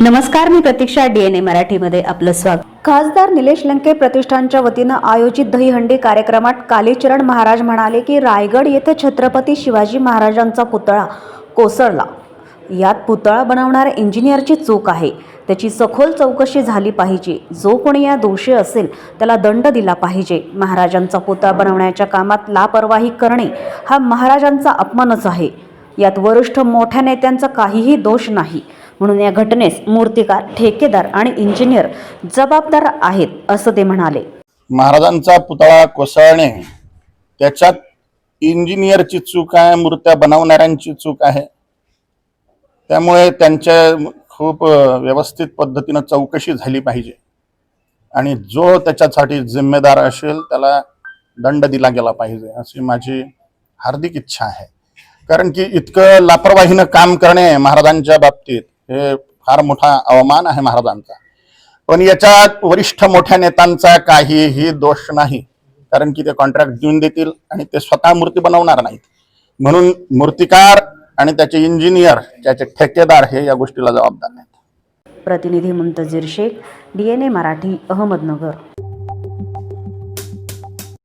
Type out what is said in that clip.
नमस्कार मी प्रतीक्षा डीएनए मराठीमध्ये आपलं स्वागत. खासदार निलेश लंके प्रतिष्ठानच्या वतीनं आयोजित दहीहंडी कार्यक्रमात कालीचरण महाराज म्हणाले की रायगड येथे छत्रपती शिवाजी महाराजांचा पुतळा कोसळला. यात पुतळा बनवणाऱ्या इंजिनियरची चूक आहे. त्याची सखोल चौकशी झाली पाहिजे. जो कोणी या दोषी असेल त्याला दंड दिला पाहिजे. महाराजांचा पुतळा बनवण्याच्या कामात लापरवाही करणे हा महाराजांचा अपमानच आहे. यात वरिष्ठ मोठ्या नेत्यांचा काहीही दोष नाही. म्हणून या घटनेस मूर्तिकार ठेकेदार आणि इंजिनियर जबाबदार आहेत असं ते म्हणाले. महाराजांचा पुतळा कोसळणे त्याच्यात इंजिनियरची चूक आहे मूर्त्या बनवणाऱ्यांची चूक आहे. त्यामुळे त्यांच्या खूप व्यवस्थित पद्धतीनं चौकशी झाली पाहिजे. आणि जो त्याच्यासाठी जिम्मेदार असेल त्याला दंड दिला गेला पाहिजे अशी माझी हार्दिक इच्छा आहे. कारण की इतकं लापरवाहीनं काम करणे महाराजांच्या बाबतीत हे फार मोठा अवमान आहे महाराजांचा. पण याच्यात वरिष्ठ मोठ्या नेत्यांचा काहीही दोष नाही. कारण की ते कॉन्ट्रॅक्ट देऊन देतील आणि ते स्वतः मूर्ती बनवणार नाहीत. म्हणून मूर्तिकार आणि त्याचे इंजिनियर त्याचे ठेकेदार हे या गोष्टीला जबाबदार आहेत प्रतिनिधी मुंतजीर शेख डीएनए मराठी अहमदनगर.